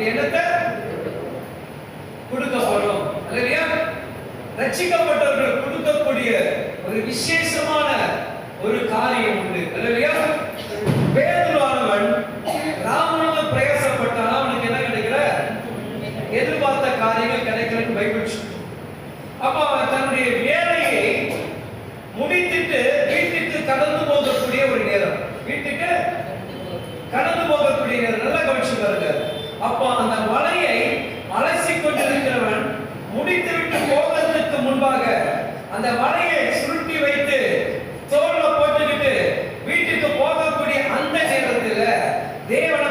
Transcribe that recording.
அப்படி என்னத்தை? கொடுக்கப்படும். இல்லையா ரட்சிக்கப்பட்டவர்கள் கொடுக்கக்கூடிய ஒரு விசேஷமான ஒரு காரியம் உண்டு. இல்லையா முன்பாக அந்த வலையை சுருட்டி வைத்து தோல்ல போட்டுக்கிட்டு வீட்டுக்கு போகக்கூடிய அந்த நேரத்தில் தேவனை